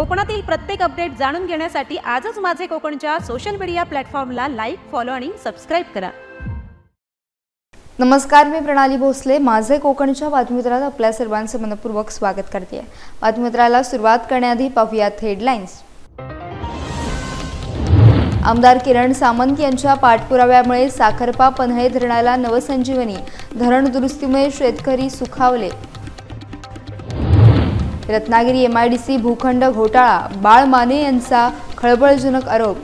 कोकणातील प्रत्येक अपडेट जाणून घेण्यासाठी आजच माझे कोकणच्या सोशल मीडिया प्लॅटफॉर्मला लाईक फॉलो आणि सबस्क्राईब करा. नमस्कार मी प्रणाली भोसले माझे कोकणच्या बातमीपत्रात आपल्या सर्वांचं मनपूर्वक स्वागत करते. बातमीपत्राला सुरुवात करण्याआधी पाहूयात हेडलाईन्स आमदार किरण सामंत यांच्या पाठपुराव्यामुळे साखरपा पन्हाळे धरणाला नवसंजीवनी धरण दुरुस्तीमुळे शेतकरी सुखावले. रत्नागिरी एमआयडीसी भूखंड घोटाळा बाळ माने यांचा खळबळजनक आरोप.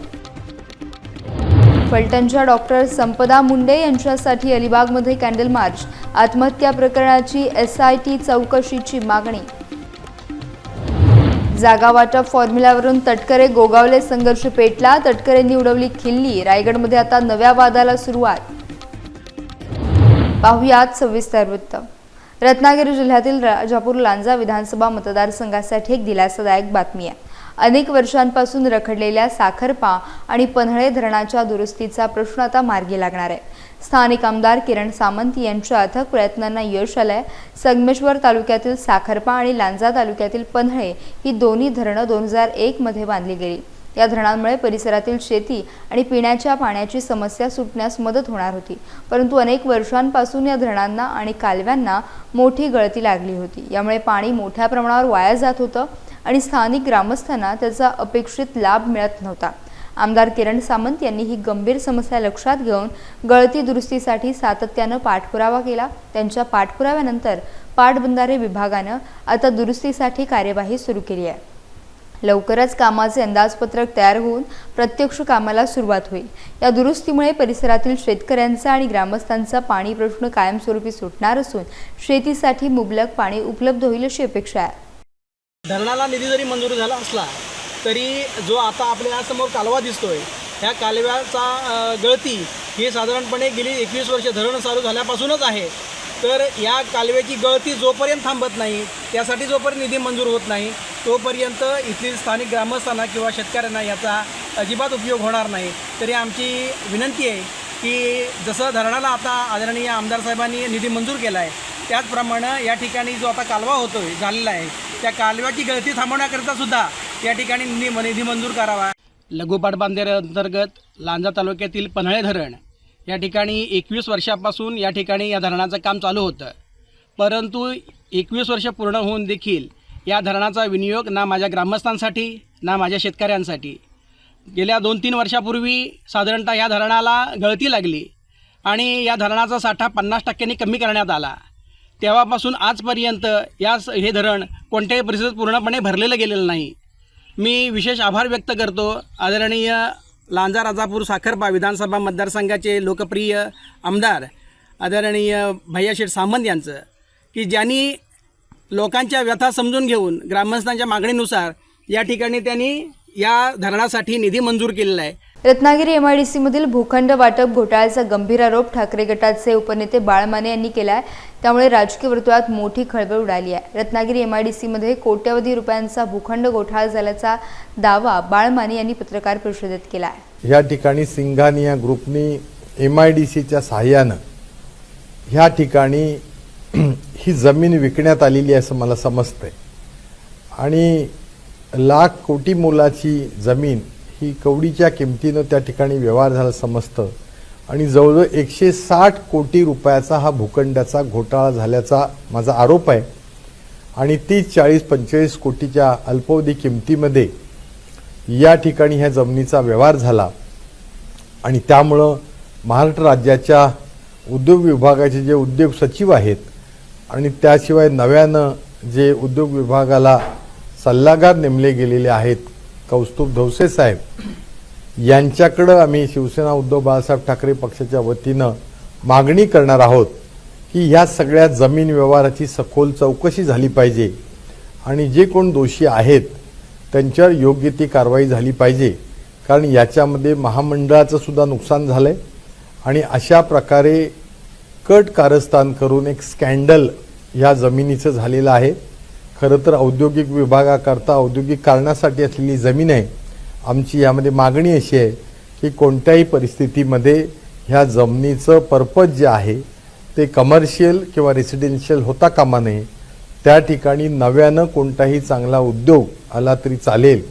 फलटणच्या डॉक्टर संपदा मुंडे यांच्यासाठी अलिबागमध्ये कॅन्डल मार्च आत्महत्या प्रकरणाची एस आय टी चौकशीची मागणी. जागा वाटप फॉर्म्युल्यावरून तटकरे गोगावले संघर्ष पेटला तटकरेंनी उडवली खिल्ली रायगडमध्ये आता नव्या वादाला सुरुवात. पाहुयात सविस्तर वृत्त. रत्नागिरी जिल्ह्यातील राजापूर लांजा विधानसभा मतदारसंघासाठी एक दिलासादायक बातमी आहे. अनेक वर्षांपासून रखडलेल्या साखरपा आणि पन्हळे धरणाच्या दुरुस्तीचा प्रश्न आता मार्गी लागणार आहे. स्थानिक आमदार किरण सामंत यांच्या अथक प्रयत्नांना यश आलंय. संगमेश्वर तालुक्यातील साखरपा आणि लांजा तालुक्यातील पन्हळे ही दोन्ही धरणं दोन हजार एकमध्ये बांधली गेली. या धरणांमुळे परिसरातील शेती आणि पिण्याच्या पाण्याची समस्या सुटण्यास मदत होणार होती. परंतु अनेक वर्षांपासून या धरणांना आणि कालव्यांना मोठी गळती लागली होती. यामुळे पाणी मोठ्या प्रमाणावर वाया जात होतं आणि स्थानिक ग्रामस्थांना त्याचा अपेक्षित लाभ मिळत नव्हता. आमदार किरण सामंत यांनी ही गंभीर समस्या लक्षात घेऊन गळती दुरुस्तीसाठी सातत्यानं पाठपुरावा केला. त्यांच्या पाठपुराव्यानंतर पाटबंधारे विभागानं आता दुरुस्तीसाठी कार्यवाही सुरू केली आहे. लवकरच कामाचे अंदाजपत्रक तयार होऊन प्रत्यक्ष कामाला सुरुवात होईल. या दुरुस्तीमुळे परिसरातील शेतकऱ्यांचा आणि ग्रामस्थांचा पाणी प्रश्न कायमस्वरूपी सुटणार असून शेतीसाठी मुबलक पाणी उपलब्ध होईल अशी अपेक्षा आहे. धरणाला निधी जरी मंजूर झाला असला तरी जो आता आपल्यासमोर कालवा दिसतोय ह्या कालव्याचा गळती ही साधारणपणे गेली एकवीस वर्ष धरण चालू झाल्यापासूनच आहे. तर या कालव्याची गळती जोपर्यंत थांबत नाही त्यासाठी जोपर्यंत निधी मंजूर होत नाही तोपर्यंत इथली स्थानिक ग्रामस्थांना किंवा शेतकऱ्यांना याचा अजिबात उपयोग होणार नाही. तरी आमची विनंती आहे की जसं धरणाला आता आदरणीय आमदार साहेबांनी निधी मंजूर केला आहे त्याचप्रमाणे या ठिकाणी जो आता कालवा होतो आहे झालेला आहे त्या कालव्याची गळती थांबवण्याकरिता सुद्धा या ठिकाणी निधी निधी मंजूर करावा. लघु अंतर्गत लांजा तालुक्यातील पन्हाळे धरण या ठिकाणी एकवीस वर्षापासून या ठिकाणी या धरणाचं काम चालू होतं. परंतु एकवीस वर्ष पूर्ण होऊन देखील या धरणाचा विनियोग ना माझ्या ग्रामस्थांसाठी ना माझ्या शेतकऱ्यांसाठी. गेल्या दोन तीन वर्षापूर्वी साधारणतः या धरणाला गळती लागली आणि या धरणाचा साठा पन्नास टक्क्यांनी कमी करण्यात आला. तेव्हापासून आजपर्यंत या स- हे धरण कोणत्याही परिस्थितीत पूर्णपणे भरलेलं गेलेलं नाही. मी विशेष आभार व्यक्त करतो आदरणीय लांजा राजापूर साखरपा विधानसभा मतदारसंघाचे लोकप्रिय आमदार आदरणीय भैयाशेठ सामंत यांचं की ज्यांनी लोकांच्या व्यथा समजून घेऊन ग्रामस्थांच्या मागणीनुसार या ठिकाणी त्यांनी या धरणासाठी निधी मंजूर केलेला आहे. रत्नागिरी एम आय डी सीमधील भूखंड वाटप घोटाळ्याचा गंभीर आरोप ठाकरे गटाचे उपनेते बाळमाने यांनी केला आहे त्यामुळे राजकीय वर्तुळात मोठी खळबळ उडाली आहे. रत्नागिरी एम आय डी सीमध्ये कोट्यवधी रुपयांचा भूखंड गोठाळ झाल्याचा दावा बाळमाने यांनी पत्रकार परिषदेत केला आहे. ह्या ठिकाणी सिंघानी या ग्रुपनी एम आय डी सीच्या सहाय्यानं ह्या ठिकाणी ही जमीन विकण्यात आलेली आहे असं मला समजतंय. आणि लाख कोटी मोलाची जमीन ही कवडीच्या किमतीनं त्या ठिकाणी व्यवहार झाला समजतं. आणि जवळजवळ एकशे साठ कोटी रुपयाचा हा भूखंडाचा घोटाळा झाल्याचा माझा आरोप आहे. आणि तीस चाळीस पंचेचाळीस कोटीच्या अल्पावधी किमतीमध्ये या ठिकाणी ह्या जमिनीचा व्यवहार झाला. आणि त्यामुळं महाराष्ट्र राज्याच्या उद्योग विभागाचे जे उद्योग सचिव आहेत आणि त्याशिवाय नव्यानं जे उद्योग विभागाला सल्लागार नेमले गेलेले आहेत कौस्तुभ धवसे साहेब यांच्याकडं आम्ही शिवसेना उद्धव बाळासाहेब ठाकरे पक्षाच्या वतीनं मागणी करणार आहोत की ह्या सगळ्या जमीन व्यवहाराची सखोल चौकशी झाली पाहिजे आणि जे कोण दोषी आहेत त्यांच्यावर योग्य ती कारवाई झाली पाहिजे. कारण याच्यामध्ये महामंडळाचं सुद्धा नुकसान आहे आणि अशा प्रकारे कट कारस्थान करून एक स्कॅन्डल ह्या जमिनीचं झालेलं आहे. खरं तर औद्योगिक विभागाकरता औद्योगिक कारणासाठी असलेली जमीन आहे. आमची यामध्ये मागणी अशी आहे की कोणत्याही परिस्थितीमध्ये ह्या जमिनीचं पर्पज जे आहे ते कमर्शियल किंवा रेसिडेन्शियल होता कामा नये. त्या ठिकाणी नव्यानं कोणताही चांगला उद्योग आला तरी चालेल.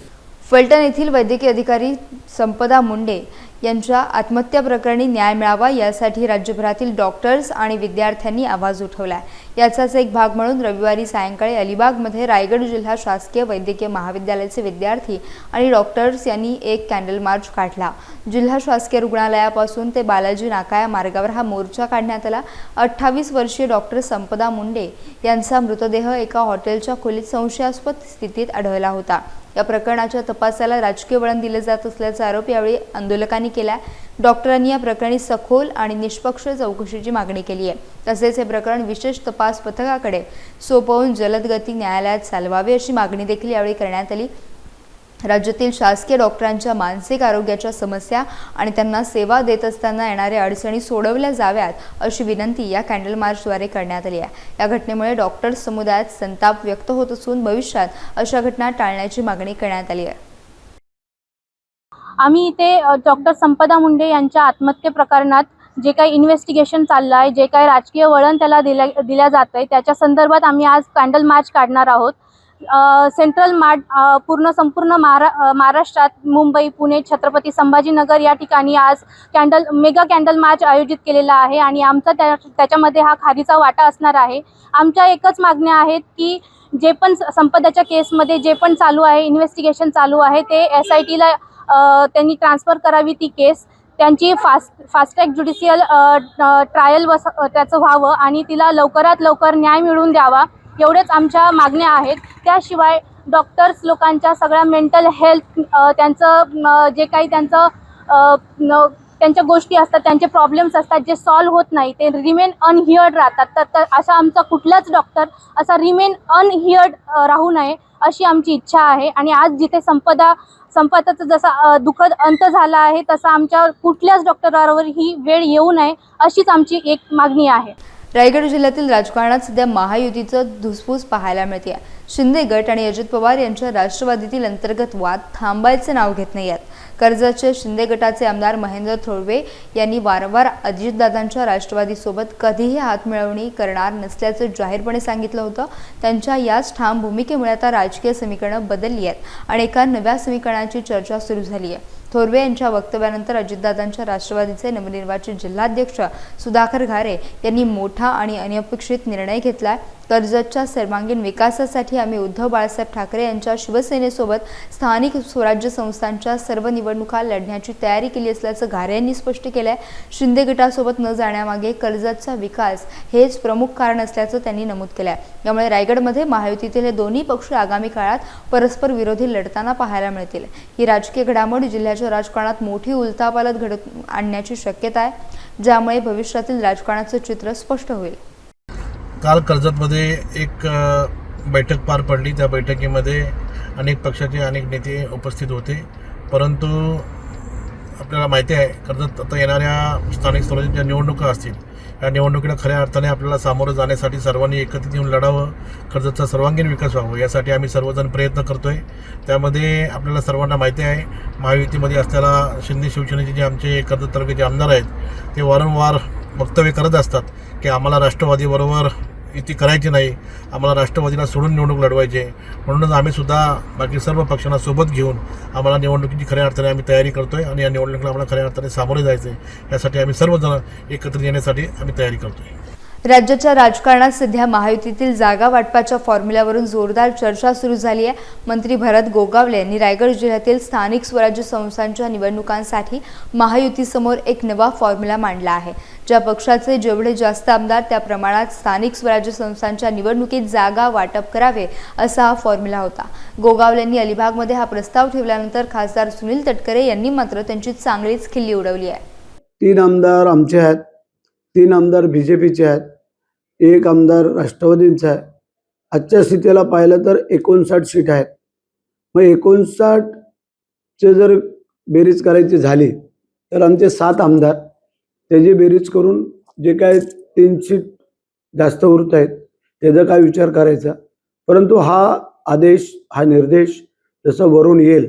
फलटण येथील वैद्यकीय अधिकारी संपदा मुंडे यांच्या आत्महत्या प्रकरणी न्याय मिळावा यासाठी राज्यभरातील डॉक्टर्स आणि विद्यार्थ्यांनी आवाज उठवला याचाच एक भाग म्हणून रविवारी सायंकाळी अलिबागमध्ये रायगड जिल्हा शासकीय वैद्यकीय महाविद्यालयाचे विद्यार्थी आणि डॉक्टर्स यांनी एक कॅन्डल मार्च काढला. जिल्हा शासकीय रुग्णालयापासून ते बालाजी नाका या मार्गावर हा मोर्चा काढण्यात आला. अठ्ठावीस वर्षीय डॉक्टर संपदा मुंडे यांचा मृतदेह एका हॉटेलच्या खोलीत संशयास्पद स्थितीत आढळला होता. या प्रकरणाच्या तपासाला राजकीय वळण दिले जात असल्याचा आरोप यावेळी आंदोलकांनी केला डॉक्टरांनी या प्रकरणी सखोल आणि निष्पक्ष चौकशीची मागणी केली आहे तसेच हे प्रकरण विशेष तपास पथकाकडे सोपवून जलदगती न्यायालयात चालवावे अशी मागणी देखील यावेळी करण्यात आली. राज्यातील शासकीय डॉक्टरांच्या मानसिक आरोग्याच्या समस्या आणि त्यांना सेवा देत असताना येणाऱ्या अडचणी सोडवल्या जाव्यात अशी विनंती या कॅन्डल मार्चद्वारे करण्यात आली आहे. या घटनेमुळे डॉक्टर समुदायात संताप व्यक्त होत असून भविष्यात अशा घटना टाळण्याची मागणी करण्यात आली आहे. आम्ही इथे डॉक्टर संपदा मुंडे यांच्या आत्महत्ये प्रकरणात जे काही इन्व्हेस्टिगेशन चाललं आहे जे काही राजकीय वळण त्याला दिल्या दिल्या जात आहे त्याच्या संदर्भात आम्ही आज कॅन्डल मार्च काढणार आहोत. सेंट्रल मार्ट पूर्ण संपूर्ण महारा महाराष्ट्रात मुंबई पुणे छत्रपती संभाजीनगर या ठिकाणी आज कॅन्डल मेगा कॅन्डल मार्च आयोजित केलेला आहे आणि आमचा त्या त्याच्यामध्ये हा खारीचा वाटा असणार आहे. आमच्या एकच मागण्या आहेत की जे पण स- संपदाच्या केसमध्ये जे पण चालू आहे इन्व्हेस्टिगेशन चालू आहे ते एस आय टीला त्यांनी ट्रान्सफर करावी ती केस. त्यांची फास्ट फास्टॅग ज्युडिशियल ट्रायल व त्याचं व्हावं आणि तिला लवकरात लवकर न्याय मिळवून द्यावा. एवढेच आमच्या मागण्या आहेत. त्याशिवाय डॉक्टर्स लोकांच्या सगळ्या मेंटल हेल्थ त्यांचं जे काही त्यांचं त्यांच्या गोष्टी असतात त्यांचे प्रॉब्लेम्स असतात जे सॉल्व्ह होत नाही ते रिमेन अनहिअर्ड राहतात. तर तर असा आमचा कुठलाच डॉक्टर असा रिमेन अनहिअर्ड राहू नये अशी आमची इच्छा आहे. आणि आज जिथे संपदा संपदाचा जसा दुःखद अंत झाला आहे तसा आमच्या कुठल्याच डॉक्टरावर ही वेळ येऊ नये अशीच आमची एक मागणी आहे. रायगड जिल्ह्यातील राजकारणात सध्या महायुतीचं धुसफूस पाहायला मिळते शिंदे गट आणि अजित पवार यांच्या राष्ट्रवादीतील अंतर्गत वाद थांबायचे नाव घेत नाही आहेत. कर्जतचे शिंदे गटाचे आमदार महेंद्र थोळवे यांनी वारंवार अजितदादांच्या राष्ट्रवादीसोबत कधीही हातमिळवणी करणार नसल्याचं जाहीरपणे सांगितलं होतं. त्यांच्या याच ठाम भूमिकेमुळे आता राजकीय समीकरणं बदलली आहेत आणि एका नव्या समीकरणाची चर्चा सुरू झाली आहे थोरवे यांच्या वक्तव्यानंतर अजितदादांच्या राष्ट्रवादीचे नवनिर्वाचित जिल्हाध्यक्ष सुधाकर घारे यांनी मोठा आणि अनपेक्षित निर्णय घेतलाय. कर्जतच्या सर्वांगीण विकासासाठी आम्ही उद्धव बाळासाहेब ठाकरे यांच्या शिवसेनेसोबत स्थानिक स्वराज्य संस्थांच्या सर्व निवडणुका लढण्याची तयारी केली असल्याचं घारे यांनी स्पष्ट केलं आहे शिंदे गटासोबत न जाण्यामागे कर्जतचा विकास हेच प्रमुख कारण असल्याचं त्यांनी नमूद केलं आहे यामुळे रायगडमध्ये महायुतीतील हे दोन्ही पक्ष आगामी काळात परस्पर विरोधी लढताना पाहायला मिळतील. ही राजकीय घडामोड जिल्ह्याच्या राजकारणात मोठी उलथापालत घडत आणण्याची शक्यता आहे ज्यामुळे भविष्यातील राजकारणाचं चित्र स्पष्ट होईल. काल कर्जतमध्ये एक बैठक पार पडली. त्या बैठकीमध्ये अनेक पक्षाचे अनेक नेते उपस्थित होते. परंतु आपल्याला माहिती आहे कर्जत आता येणाऱ्या स्थानिक स्वराज्याच्या निवडणुका असतील. या निवडणुकीला खऱ्या अर्थाने आपल्याला सामोरं जाण्यासाठी सर्वांनी एकत्रित येऊन लढावं कर्जतचा सर्वांगीण विकास व्हावं यासाठी आम्ही सर्वजण प्रयत्न करतो आहे त्यामध्ये आपल्याला सर्वांना माहिती आहे महायुतीमध्ये असलेला शिंदे शिवसेनेचे जे आमचे कर्जत तालुक्याचे आमदार आहेत ते वारंवार वक्तव्य करत असतात की आम्हाला राष्ट्रवादीबरोबर युती करायची नाही आम्हाला राष्ट्रवादीला सोडून निवडणूक लढवायची आहे. म्हणूनच आम्ही सुद्धा बाकी सर्व पक्षांना सोबत घेऊन आम्हाला निवडणुकीची खऱ्या अर्थाने आम्ही तयारी करतोय आणि या निवडणुकीला आम्हाला खऱ्या अर्थाने सामोरे जायचं आहे यासाठी आम्ही सर्वजण एकत्र येण्यासाठी आम्ही तयारी करतोय. राज्याच्या राजकारणात सध्या महायुतीतील जागा वाटपाच्या फॉर्म्युल्यावरून जोरदार चर्चा सुरू झाली आहे. मंत्री भरत गोगावले यांनी रायगड जिल्ह्यातील स्थानिक स्वराज्य संस्थांच्या निवडणुकांसाठी महायुतीसमोर एक नवा फॉर्म्युला मांडला आहे. ज्या पक्षाचे जेवढे जास्त आमदार त्या प्रमाणात स्थानिक स्वराज्य संस्थांच्या निवडणुकीत जागा वाटप करावे असा हा फॉर्म्युला होता. गोगावलेंनी अलिबागमध्ये हा प्रस्ताव ठेवल्यानंतर खासदार सुनील तटकरे यांनी मात्र त्यांची चांगलीच खिल्ली उडवली आहे. तीन आमदार आमचे आहेत. तीन आमदार बी जे पीचे आहेत. एक आमदार राष्ट्रवादींचा आहे. आजच्या स्थितीला पाहिलं तर एकोणसाठ सीट आहेत. मग एकोणसाठचे जर बेरीज करायची झाली तर आमचे सात आमदार त्याची बेरीज करून जे काय तीन सीट जास्त उरत आहेत त्याचा काय विचार करायचा? परंतु हा आदेश हा निर्देश जसं वरून येईल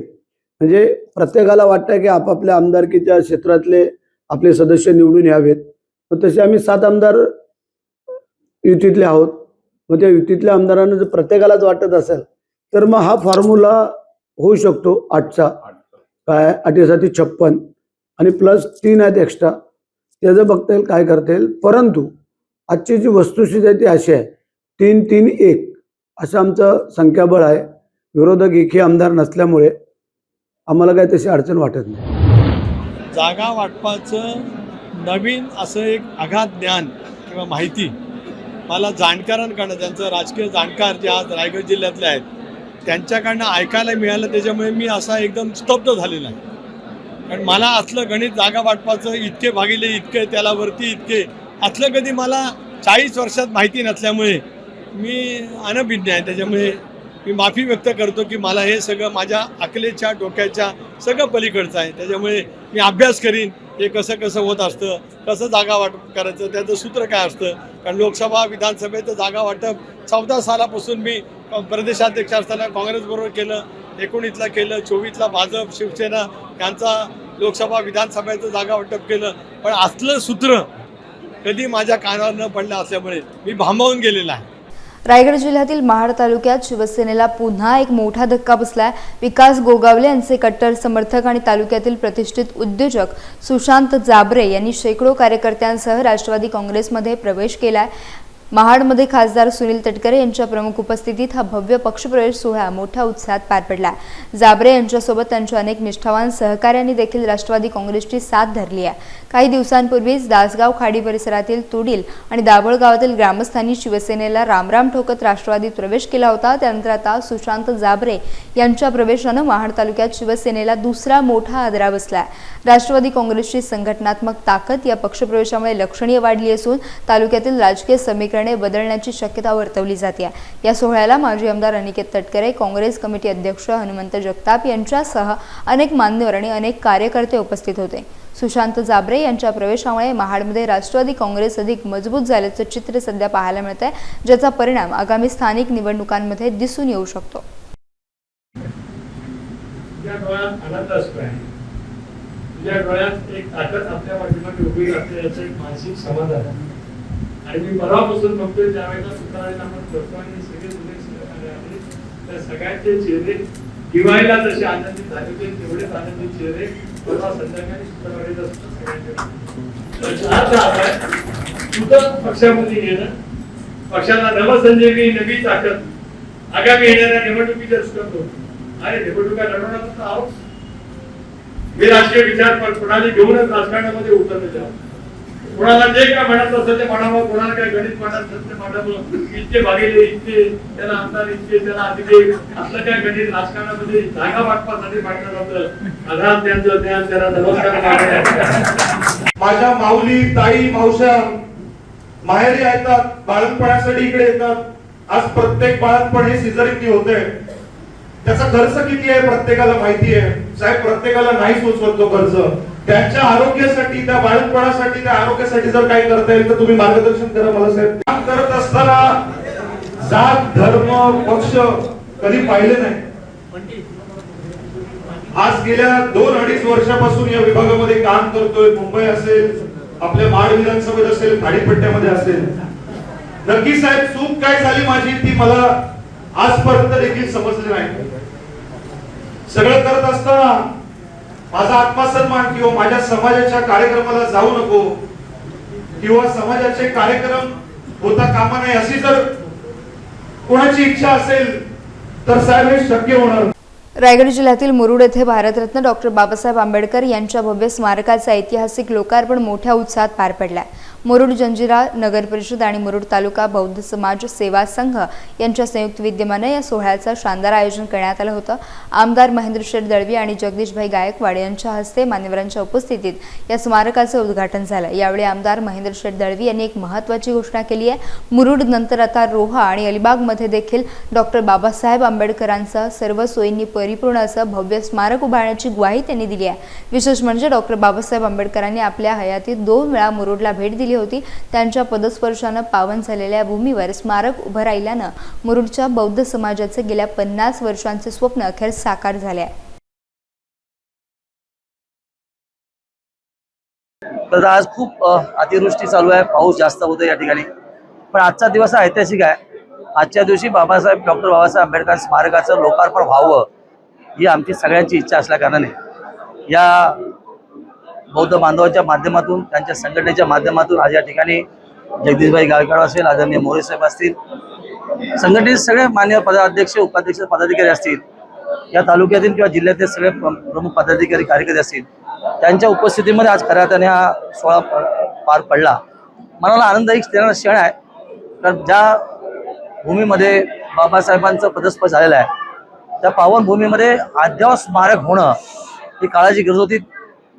म्हणजे प्रत्येकाला वाटतं की आपापल्या आमदारकीच्या क्षेत्रातले आपले सदस्य निवडून यावेत. तर तसे आम्ही सात आमदार युतीतले आहोत. मग त्या युतीतल्या आमदारांना जर प्रत्येकालाच वाटत असेल तर मग हा फॉर्म्युला होऊ शकतो आठचा. काय? आठीसाठी छप्पन. आणि प्लस तीन आहेत एक्स्ट्रा. त्याचं बघता येईल काय करता येईल. परंतु आजची जी वस्तुस्थिती आहे ती अशी आहे. तीन तीन एक असं आमचं संख्याबळ आहे. विरोधक एकही आमदार नसल्यामुळे आम्हाला काही तशी अडचण वाटत नाही. जागा वाटपाचं नवीन असं एक आघात ज्ञान किंवा माहिती मला जाणकारांकडनं ज्यांचं राजकीय जाणकार जे आज रायगड जिल्ह्यातले आहेत त्यांच्याकडनं ऐकायला मिळालं. त्याच्यामुळे मी असा एकदम स्तब्ध झालेला आहे. कारण मला असलं गणित जागा वाटपाचं इतके भागिले इतके त्याला वरती इतके. असलं कधी मला चाळीस वर्षात माहिती नसल्यामुळे मी अनभिज्ञ आहे. त्याच्यामुळे मी माफी व्यक्त करतो की मला हे सगळं माझ्या अकलेच्या डोक्याच्या सगळं पलीकडचं आहे. त्याच्यामुळे मी अभ्यास करीन हे कसं कसं होत असतं कसं जागा वाटप करायचं त्याचं सूत्र काय असतं. कारण लोकसभा विधानसभेचं जागा वाटप चौदा सालापासून मी प्रदेशाध्यक्ष असताना काँग्रेसबरोबर केलं. एकोणीसला केलं चोवीसला भाजप शिवसेना यांचा लोकसभा विधानसभेचं जागा वाटप केलं. पण असलं सूत्र कधी माझ्या कानावर न पडलं असल्यामुळे मी भांबावून गेलेला आहे. रायगड जिल्ह्यातील महाड तालुक्यात शिवसेनेला पुन्हा एक मोठा धक्का बसलाय. विकास गोगावले यांचे कट्टर समर्थक आणि तालुक्यातील प्रतिष्ठित उद्योजक सुशांत जाबरे यांनी शेकडो कार्यकर्त्यांसह राष्ट्रवादी काँग्रेसमध्ये प्रवेश केलाय. महाडमध्ये खासदार सुनील तटकरे यांच्या प्रमुख उपस्थितीत हा भव्य पक्षप्रवेश सोहळा मोठ्या उत्साहात पार पडला. जाबरे यांच्यासोबत त्यांच्या अनेक निष्ठावान सहकाऱ्यांनी देखील राष्ट्रवादी काँग्रेसची साथ धरली आहे. काही दिवसांपूर्वीच दासगाव खाडी परिसरातील तुडील आणि दाभोळ गावातील ग्रामस्थांनी शिवसेनेला रामराम ठोकत राष्ट्रवादीत प्रवेश केला होता. त्यानंतर आता सुशांत जाबरे यांच्या प्रवेशानं महाड तालुक्यात शिवसेनेला दुसरा मोठा आदरा बसला राष्ट्रवादी काँग्रेसची संघटनात्मक ताकद या पक्षप्रवेशामुळे लक्षणीय वाढली असून तालुक्यातील राजकीय समीकरण बदलण्याची शक्यता वर्तवली जाते. या सोहळ्याला माजी आमदार अनिकेत तटकरे काँग्रेस कमिटी अध्यक्ष हनुमंत जगताप यांच्यासह अनेक मान्यवर आणि अनेक कार्यकर्ते उपस्थित होते. सुशांत जाबरे यांच्या प्रवेशामुळे महाडमध्ये राष्ट्रवादी काँग्रेस अधिक मजबूत झाल्याचं चित्र सध्या पाहायला मिळत आहे ज्याचा परिणाम आगामी स्थानिक निवडणुकांमध्ये दिसून येऊ शकतो. तुझ्या डोळ्यात आनंद तुझ्या डोळ्यात एक ताकद आपल्या पाठीमागे उभी राहते याचं एक मानसिक समाधान आहे. आणि मी परवापासून बघतोय त्यावेळेला सुतारायला आपण करतो आणि सगळे जुने सहकार्य आले त्या सगळ्यांचे चेहरे दिवाळीला जसे आनंदित झाले होते तेवढेच आनंदित चेहरे परवा संध्याकाळी शुक्रवारीला सुद्धा सगळ्यांचे होते. पक्षामध्ये येणं पक्षाला नवसंजीवनी नवी ताकद. आगामी येणाऱ्या निवडणुकीच्या करतो अरे निवडणुका लढवण्याचा आहोत. मी राष्ट्रीय विचार पण प्रणाली घेऊनच राजकारणामध्ये उतरलेले आहोत कोणाला जे काय म्हणत असेल ते म्हणावं कोणाला काय गणित म्हणत असेल ते म्हणावं. इतके भागिले इतके त्याला आमदार इतके त्याला अधिक असलं काय गणित राजकारणामध्ये जागा वाटपासाठी मांडलं जातं. आधार त्यांचं ज्ञान त्याला नमस्कार माझ्या माऊली ताई मावश्या माहेरी येतात बाळंतपणासाठी इकडे येतात. आज प्रत्येक बाळंतपण हे सिझरिंगनी होते त्याचा खर्च किती आहे प्रत्येकाला माहिती आहे. साहेब प्रत्येकाला नाही सुचवत तो खर्च. त्यांच्या आरोग्यासाठी त्या बाळकपणासाठी त्या आरोग्यासाठी जर काही करता येईल तर तुम्ही मार्गदर्शन करा मला साहेब. काम करत असताना जात धर्म पक्ष कधी पाहिले नाही. आज गेल्या दोन अडीच वर्षापासून या विभागामध्ये काम करतोय. मुंबई असेल आपल्या माड विधानसभेत असेल खाडीपट्ट्यामध्ये असेल. नक्की साहेब चूक काय झाली माझी ती मला आजपर्यंत देखील समजली नाही. सगळं करत असताना माझा आत्मसन्मान किंवा माझ्या समाजाच्या कार्यक्रमाला जाऊ नको. किंवा समाजाचे कार्यक्रम होता कामा नाही अशी जर कोणाची इच्छा असेल तर साहेब हे शक्य होणार रायगड जिल्ह्यातील मुरुड येथे भारतरत्न डॉक्टर बाबासाहेब आंबेडकर यांच्या भव्य स्मारकाचा ऐतिहासिक लोकार्पण मोठ्या उत्साहात पार पडलाय. मुरुड जंजिरा नगर परिषद आणि मुरुड तालुका बौद्ध समाज सेवा संघ यांच्या संयुक्त विद्यमाने या सोहळ्याचं शानदार आयोजन करण्यात आलं होतं. आमदार महेंद्र शेठ दळवी आणि जगदीशभाई गायकवाड यांच्या हस्ते मान्यवरांच्या उपस्थितीत या स्मारकाचं उद्घाटन झालं. यावेळी आमदार महेंद्र शेठ दळवी यांनी एक महत्त्वाची घोषणा केली आहे. मुरुड नंतर आता रोहा आणि अलिबागमध्ये देखील डॉक्टर बाबासाहेब आंबेडकरांचं सर्व सोयींनी परिपूर्ण असं भव्य स्मारक उभारण्याची ग्वाही त्यांनी दिली आहे. विशेष म्हणजे डॉक्टर बाबासाहेब आंबेडकरांनी आपल्या हयातीत दोन वेळा मुरुडला भेट दिली होती. त्यांच्या पदस्पर्शानं पावन झालेल्या भूमीवर स्मारक उभं राहिल्यानं मुरुडच्या बौद्ध समाजाचे गेल्या पन्नास वर्षांचे स्वप्न अखेर साकार झाले आहे तर आज खूप अतिवृष्टी चालू आहे. पाऊस जास्त होतो या ठिकाणी. पण आजचा दिवस हा ऐतिहासिक आहे. आजच्या दिवशी बाबासाहेब डॉक्टर बाबासाहेब आंबेडकर स्मारकाचं लोकार्पण व्हावं ही आमची सगळ्यांची इच्छा असल्या कारणाने. या बौद्ध बांधवांच्या माध्यमातून त्यांच्या संघटनेच्या माध्यमातून आज या ठिकाणी जगदीशभाई गायकवाड असेल आदरणीय मोरे साहेब असतील संघटनेचे सगळे मान्य पदाध्यक्ष उपाध्यक्ष पदाधिकारी असतील या तालुक्यातील किंवा जिल्ह्यातील सगळे प्र- प्रमुख पदाधिकारी कार्यकर्ते असतील त्यांच्या उपस्थितीमध्ये आज खऱ्या अर्थाने हा सोहळा पार पडला. मनाला आनंददायी देणारा क्षण आहे. कारण ज्या भूमीमध्ये बाबासाहेबांचं पदस्पर्श झालेलं आहे त्या पावनभूमीमध्ये अद्यावत स्मारक होणं ही काळाची गरज होती.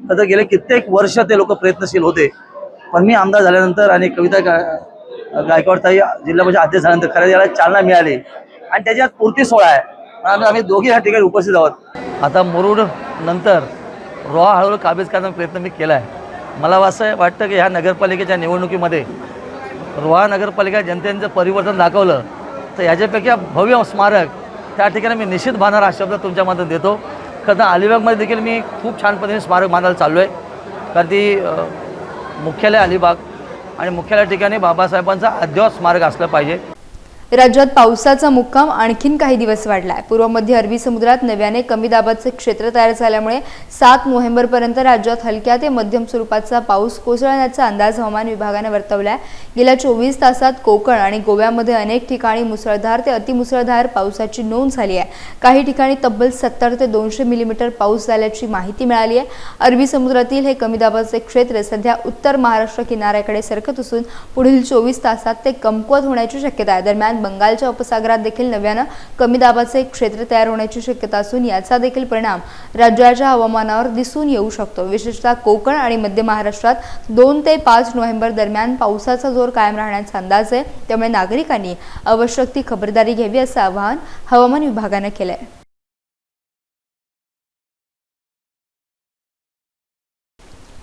तर गेले कित्येक वर्ष ते लोक प्रयत्नशील होते. पण मी आमदार झाल्यानंतर आणि कविता गा गायकवाडताई जिल्हा परिषद अध्यक्ष झाल्यानंतर खरं याला चालना मिळाली. आणि त्याच्यात पूर्ती सोहळा आहे. आम्ही आम्ही दोघे ह्या ठिकाणी उपस्थित आहोत. आता मुरुड नंतर रोहा हळूहळू काबीज करण्याचा प्रयत्न मी केला आहे मला असं वाटतं की ह्या नगरपालिकेच्या निवडणुकीमध्ये रोहा नगरपालिका जनतेचं परिवर्तन दाखवलं तर याच्यापेक्षा भव्य स्मारक त्या ठिकाणी मी निश्चित बांधणार हा शब्द तुमच्या देतो. खरं अलिबागमध्ये देखील मी खूप छान पद्धतीने स्मारक बांधायला चाललो आहे कारण ती मुख्यालय अलिबाग आणि मुख्यालय ठिकाणी बाबासाहेबांचा अद्यावत स्मारक असलं पाहिजे. राज्यात पावसाचा मुक्काम आणखीन काही दिवस वाढलाय. पूर्व मध्य अरबी समुद्रात नव्याने कमी दाबाचे क्षेत्र तयार झाल्यामुळे सात नोव्हेंबरपर्यंत राज्यात हलक्या ते मध्यम स्वरूपाचा पाऊस कोसळण्याचा अंदाज हवामान विभागाने वर्तवलाय. गेल्या चोवीस तासात कोकण आणि गोव्यामध्ये अनेक ठिकाणी मुसळधार ते अतिमुसळधार पावसाची नोंद झाली आहे. काही ठिकाणी तब्बल सत्तर ते दोनशे मिलीमीटर पाऊस झाल्याची माहिती मिळाली आहे. अरबी समुद्रातील हे कमी दाबाचे क्षेत्र सध्या उत्तर महाराष्ट्र किनाऱ्याकडे सरकत असून पुढील चोवीस तासात ते कमकुवत होण्याची शक्यता आहे. दरम्यान बंगालच्या उपसागरात देखील नव्यानं कमी दाबाचे एक क्षेत्र तयार होण्याची शक्यता असून याचा देखील परिणाम राज्याच्या हवामानावर दिसून येऊ शकतो. विशेषतः कोकण आणि मध्य महाराष्ट्रात दोन ते पाच नोव्हेंबर दरम्यान पावसाचा जोर कायम राहण्याचा अंदाज आहे. त्यामुळे नागरिकांनी आवश्यक ती खबरदारी घ्यावी असं आवाहन हवामान विभागानं केलं आहे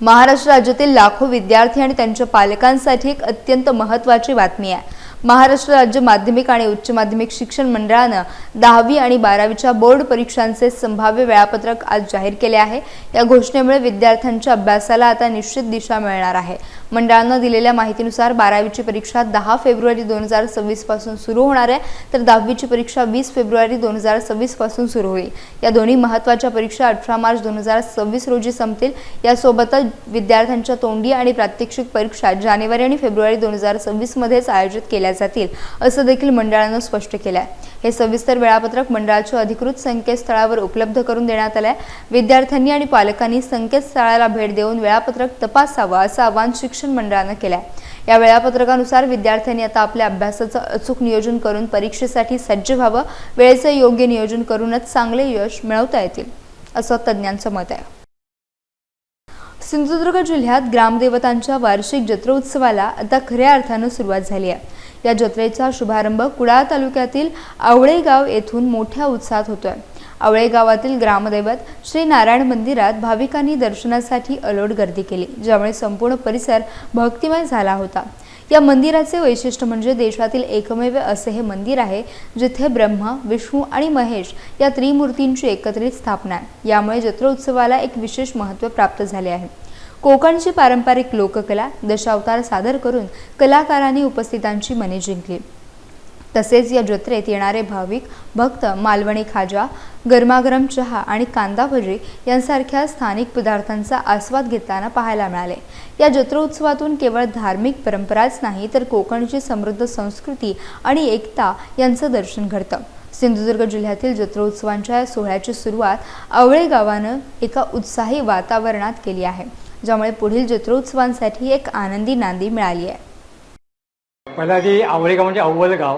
महाराष्ट्र राज्यातील लाखो विद्यार्थी आणि त्यांच्या पालकांसाठी एक अत्यंत महत्त्वाची बातमी आहे. महाराष्ट्र राज्य माध्यमिक आणि उच्च माध्यमिक शिक्षण मंडळानं दहावी आणि बारावीच्या बोर्ड परीक्षांचे संभाव्य वेळापत्रक आज जाहीर केले आहे. या घोषणेमुळे विद्यार्थ्यांच्या अभ्यासाला आता निश्चित दिशा मिळणार आहे. मंडळानं दिलेल्या माहितीनुसार बारावीची परीक्षा दहा फेब्रुवारी दोन हजार सव्वीसपासून सुरू होणार आहे. तर दहावीची परीक्षा वीस फेब्रुवारी दोन हजार सव्वीसपासून सुरू होईल. या दोन्ही महत्त्वाच्या परीक्षा अठरा मार्च दोन हजार सव्वीस रोजी संपतील. यासोबतच विद्यार्थ्यांच्या तोंडी आणि प्रात्यक्षिक परीक्षा जानेवारी आणि फेब्रुवारी दोन हजार सव्वीसमध्येच आयोजित केल्या जातील असं देखील मंडळानं स्पष्ट केलं आहे हे सविस्तर वेळापत्रक मंडळाच्या अधिकृत संकेतस्थळावर उपलब्ध करून देण्यात आलं आहे विद्यार्थ्यांनी आणि पालकांनी संकेतस्थळाला भेट देऊन वेळापत्रक तपासावं असं आवाहन शिक्षण मंडळानं केलं आहे या वेळापत्रकानुसार विद्यार्थ्यांनी आता आपल्या अभ्यासाचं अचूक नियोजन करून परीक्षेसाठी सज्ज व्हावं वेळेचं योग्य नियोजन करूनच चांगले यश मिळवता येतील असं तज्ज्ञांचं मत आहे. सिंधुदुर्ग जिल्ह्यात ग्रामदेवतांच्या वार्षिक जत्रोत्सवाला आता खऱ्या अर्थानं सुरुवात झाली आहे. या जत्रेचा शुभारंभ कुडाळ तालुक्यातील आवळे गाव येथून मोठ्या उत्साहात होतोय. आवळे गावातील ग्रामदैवत श्री नारायण मंदिरात भाविकांनी दर्शनासाठी अलोट गर्दी केली ज्यामुळे संपूर्ण परिसर भक्तिमय झाला होता. या मंदिराचे वैशिष्ट्य म्हणजे देशातील एकमेव असे हे मंदिर आहे जिथे ब्रह्मा विष्णू आणि महेश या त्रिमूर्तींची एकत्रित स्थापना आहे. यामुळे जत्रोत्सवाला एक विशेष महत्त्व प्राप्त झाले आहे. कोकणची पारंपरिक लोककला दशावतार सादर करून कलाकारांनी उपस्थितांची मने जिंकली. तसेच या जत्रेत येणारे भाविक भक्त मालवणी खाजा गरमागरम चहा आणि कांदा भजी यांसारख्या स्थानिक पदार्थांचा आस्वाद घेताना पाहायला मिळाले. या जत्रोत्सवातून केवळ धार्मिक परंपराच नाही तर कोकणची समृद्ध संस्कृती आणि एकता यांचं दर्शन घडतं. सिंधुदुर्ग जिल्ह्यातील जत्रोत्सवांच्या या सोहळ्याची सुरुवात आवळे गावानं एका उत्साही वातावरणात केली आहे ज्यामुळे पुढील जत्रोत्सवांसाठी एक आनंदी नांदी मिळाली आहे. पहिला आवळे गाव म्हणजे अव्वल गाव.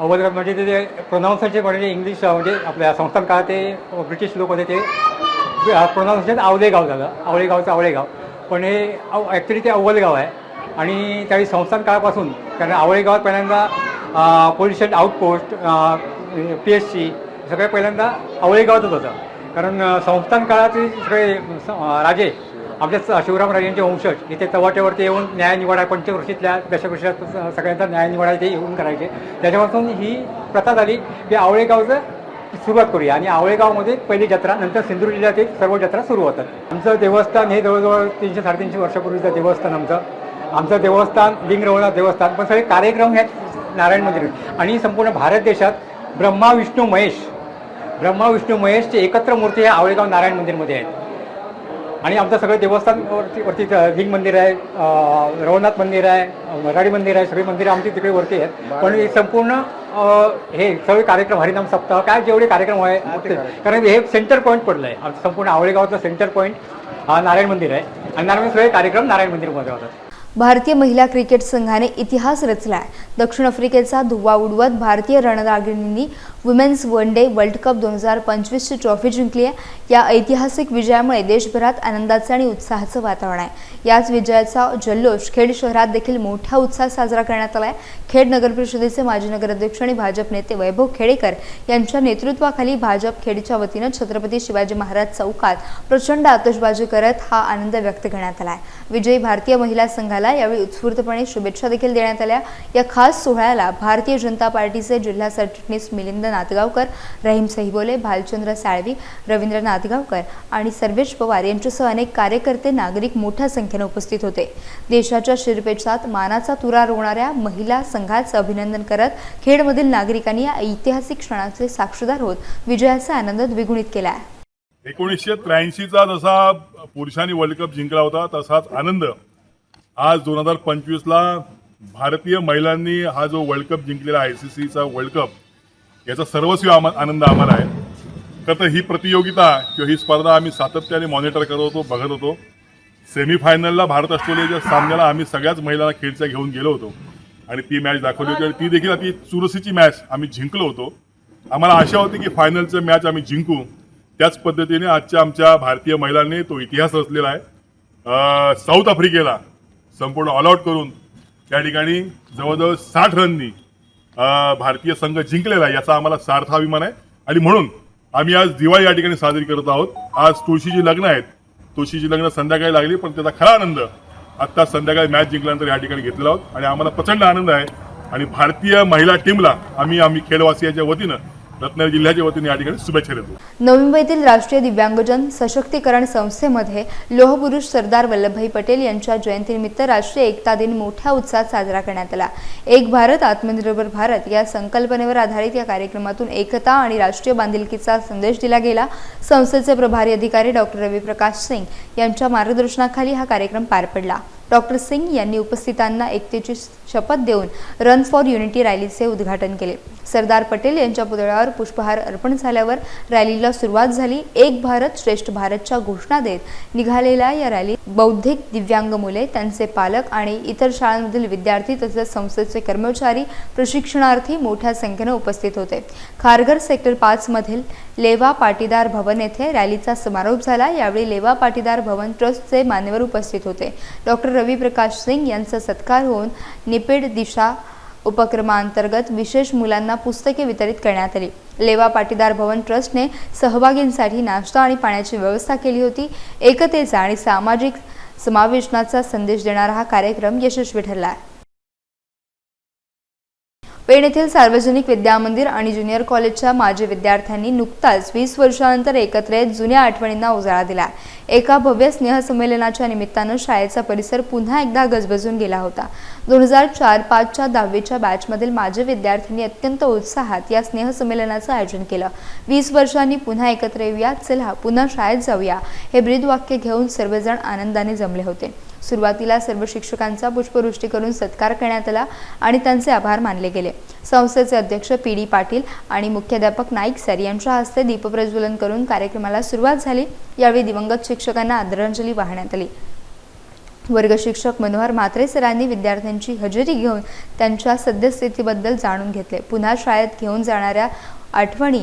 अवध म्हणजे ते- ते म्हणजे इंग्लिश म्हणजे आपल्या संस्थान काळात ते ब्रिटिश लोक होते ते प्रोनाऊन्सेशन म्हणजे आवलेगाव झालं. आवळेगावचं आवळेगाव. पण हे ॲक्च्युली ते अव्वल गाव आहे. आणि त्यावेळी संस्थान काळापासून कारण आवळेगावात पहिल्यांदा पोलिशन आउटपोस्ट पी एस सी सगळे पहिल्यांदा आवळेगावातच होतं. कारण संस्थान काळाचे सगळे स- राजे आपल्या स- शिवरामराजांचे वंशज इथे चव्हाट्यावरती येऊन न्याय निवाडा पंचवर्षीतल्या दशवर्षात सगळ्यांचा न्याय निवाडा इथे येऊन करायचे. त्याच्यापासून ही प्रथा झाली की आवळेगावचं सुरुवात करूया. आणि आवळेगावमध्ये पहिली जत्रा नंतर सिंधुदुर्ग जिल्ह्यातील सर्व जत्रा सुरू होतात. आमचं देवस्थान हे जवळजवळ तीनशे साडेतीनशे वर्षापूर्वीचं देवस्थान आमचं. आमचं देवस्थान लिंग रवनाथ देवस्थान पण सगळे कार्यक्रम हे नारायण मंदिर. आणि संपूर्ण भारत देशात ब्रह्मा विष्णू महेश ब्रह्मा विष्णू महेशचे एकत्र मूर्ती हे आवळेगाव नारायण मंदिरमध्ये आहेत. आणि आमचं सगळं देवस्थान वरती लिंग मंदिर आहे रवनाथ मंदिर आहे मराठी मंदिर आहे सगळी मंदिरं आमची तिकडे वरती आहेत. पण हे संपूर्ण हे सगळे कार्यक्रम हरिनाम सप्ताह काय जेवढे कार्यक्रम आहे कारण हे सेंटर पॉईंट पडलं आहे आमचं संपूर्ण आवळेगावचं सेंटर पॉईंट हा नारायण मंदिर आहे. आणि नारायण सगळे कार्यक्रम नारायण मंदिरमध्ये होतात. भारतीय महिला क्रिकेट संघाने इतिहास रचला आहे दक्षिण आफ्रिकेचा धुव्वा उडवत भारतीय रणरागिणींनी women's one day world cup दोन हजार पंचवीसची ट्रॉफी जिंकली आहे. या ऐतिहासिक विजयामुळे देशभरात आनंदाचं आणि उत्साहाचं वातावरण आहे. याच विजयाचा जल्लोष खेड शहरात देखील मोठ्या उत्साहात साजरा करण्यात आला आहे खेड नगर परिषदेचे माजी नगराध्यक्ष आणि भाजप नेते वैभव खेडेकर यांच्या नेतृत्वाखाली भाजप खेडच्या वतीनं छत्रपती शिवाजी महाराज चौकात प्रचंड आतषबाजी करत हा आनंद व्यक्त करण्यात आला आहे विजयी भारतीय महिला संघाला यावेळी उत्स्फूर्तपणे शुभेच्छा देखील देण्यात आल्या. या खास सोहळ्याला भारतीय जनता पार्टीचे जिल्हा सरचिटणीस मिलिंद नातगावकर रहीम सहिबोले भालचंद्र साळवी रवींद्र नातगावकर आणि सर्वेश पवार यांच्यासह अनेक कार्यकर्ते नागरिक मोठ्या संख्येने उपस्थित होते. देशाच्या शिरपेचात मानाचा तुरा रोवणाऱ्या महिला संघाचं अभिनंदन करत खेडमधील नागरिकांनी या ऐतिहासिक क्षणाचे साक्षीदार होत विजयाचा आनंद द्विगुणित केला. आहे एकोणीसशे त्र्याऐंशीचा जसा पुरुषांनी वर्ल्ड कप जिंकला होता तसाच आनंद आज दोन हजार पंचवीसला भारतीय महिलांनी हा जो वर्ल्ड कप जिंकलेला आय सी सीचा वर्ल्ड कप याचा सर्वस्वी आम आनंद आम्हाला आहे. खरं तर ही प्रतियोगिता किंवा ही स्पर्धा आम्ही सातत्याने मॉनिटर करत होतो बघत होतो. सेमीफायनलला भारत ऑस्ट्रेलियाच्या सामन्याला आम्ही सगळ्याच महिलांना खेळच्या घेऊन गेलो होतो आणि ती मॅच दाखवली होती आणि ती देखील ती चुरसीची मॅच आम्ही जिंकलो होतो. आम्हाला आशा होती की फायनलचं मॅच आम्ही जिंकू. त्याच पद्धतीने आजच्या आमच्या भारतीय महिलांनी तो इतिहास रचलेला आहे. साऊथ आफ्रिकेला संपूर्ण ऑल करून त्या ठिकाणी जवळजवळ साठ रननी भारतीय संघ जिंकलेला आहे याचा आम्हाला सार्थ अभिमान आहे. आणि म्हणून आम्ही आज दिवाळी या ठिकाणी साजरी करत आहोत. आज तुळशीची लग्न आहेत. तुळशीची लग्न संध्याकाळी लागली पण त्याचा खरा आनंद आत्ता संध्याकाळी मॅच जिंकल्यानंतर या ठिकाणी घेतलेला आहोत. आणि आम्हाला प्रचंड आनंद आहे. आणि भारतीय महिला टीमला आम्ही आम्ही खेळवासियाच्या वतीनं रत्नागिरी जिल्ह्याच्या वतीने या ठिकाणी शुभेच्छा देतो. नवी मुंबईतील राष्ट्रीय दिव्यांगजन सशक्तीकरण संस्थेमध्ये लोहपुरुष सरदार वल्लभभाई पटेल यांच्या जयंतीनिमित्त राष्ट्रीय एकता दिन मोठ्या उत्साहात साजरा करण्यात आला. एक भारत आत्मनिर्भर भारत या संकल्पनेवर आधारित या कार्यक्रमातून एकता आणि राष्ट्रीय बांधिलकीचा संदेश दिला गेला. संस्थेचे प्रभारी अधिकारी डॉक्टर रविप्रकाश सिंग यांच्या मार्गदर्शनाखाली हा कार्यक्रम पार पडला. डॉक्टर सिंग यांनी उपस्थितांना एकतेची शपथ देऊन रन फॉर युनिटी रॅलीचे उद्घाटन केले. सरदार पटेल यांच्या पुतळ्यावर पुष्पहार अर्पण झाल्यावर रॅलीला सुरुवात झाली. एक भारत श्रेष्ठ भारतच्या घोषणा देत निघालेल्या या रॅलीत बौद्धिक दिव्यांग मुले त्यांचे पालक आणि इतर शाळांमधील विद्यार्थी तसेच संस्थेचे कर्मचारी प्रशिक्षणार्थी मोठ्या संख्येने उपस्थित होते. खारघर सेक्टर पाच मधील लेवा पाटीदार भवन येथे रॅलीचा समारोप झाला. यावेळी लेवा पाटीदार भवन ट्रस्टचे मान्यवर उपस्थित होते. डॉक्टर रविप्रकाश सिंग यांचा सत्कार होऊन निपेड दिशा उपक्रमांतर्गत विशेष मुलांना पुस्तके वितरित करण्यात आली. लेवा पाटीदार भवन ट्रस्टने सहभागींसाठी नाश्ता आणि पाण्याची व्यवस्था केली होती. एकतेचा आणि सामाजिक समावेशनाचा संदेश देणारा हा कार्यक्रम यशस्वी ठरला आहे. पेण येथील सार्वजनिक विद्यामंदिर आणि ज्युनियर कॉलेजच्या माजी विद्यार्थ्यांनी नुकताच वीस वर्षानंतर एकत्र येत जुन्या आठवणींना उजाळा दिला. एका भव्य स्नेहसंमेलनाच्या निमित्तानं शाळेचा परिसर पुन्हा एकदा गजबजून गेला होता. दोन हजार चार पाचच्या दहावीच्या बॅचमधील माजी विद्यार्थ्यांनी अत्यंत उत्साहात या स्नेहसंमेलनाचं आयोजन केलं. वीस वर्षांनी पुन्हा एकत्र येऊया चला पुन्हा शाळेत जाऊया हे ब्रीद वाक्य घेऊन सर्वजण आनंदाने जमले होते. सुरुवातीला सर्व शिक्षकांचा पुष्पवृष्टी करून सत्कार करण्यात आला आणि त्यांचे आभार मानले गेले. संस्थेचे अध्यक्ष पी डी पाटील आणि मुख्याध्यापक नाईक सर यांच्या हस्ते दीपप्रज्वलन करून कार्यक्रमाला सुरुवात झाली. यावेळी दिवंगत शिक्षकांना आदरांजली वाहण्यात आली. वर्ग शिक्षक मनोहर म्हात्रे सरांनी विद्यार्थ्यांची हजेरी घेऊन त्यांच्या सद्यस्थितीबद्दल जाणून घेतले. पुन्हा शाळेत घेऊन जाणाऱ्या आठवणी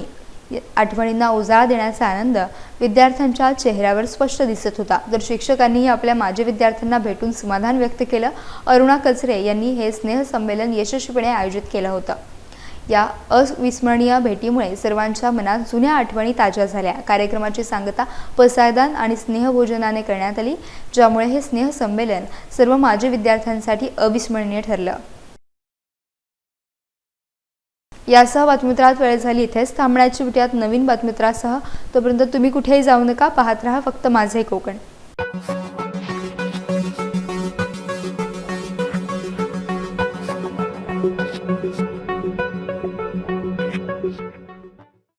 आठवणींना उजाळा देण्याचा आनंद विद्यार्थ्यांच्या चेहऱ्यावर स्पष्ट दिसत होता. तर शिक्षकांनीही आपल्या माजी विद्यार्थ्यांना भेटून समाधान व्यक्त केलं अरुणा कचरे यांनी हे स्नेहसंमेलन यशस्वीपणे आयोजित केलं होतं. या अविस्मरणीय भेटीमुळे सर्वांच्या मनात जुन्या आठवणी ताज्या झाल्या. कार्यक्रमाची सांगता पसायदान आणि स्नेहभोजनाने करण्यात आली ज्यामुळे हे स्नेहसंमेलन सर्व माजी विद्यार्थ्यांसाठी अविस्मरणीय ठरलं. यासह बातमीत्रात वेळ झाली. इथेच थांबण्याची भेटूयात नवीन बातमीत्रासह तोपर्यंत तुम्ही कुठेही जाऊ नका. पाहत राहा फक्त माझे कोकण.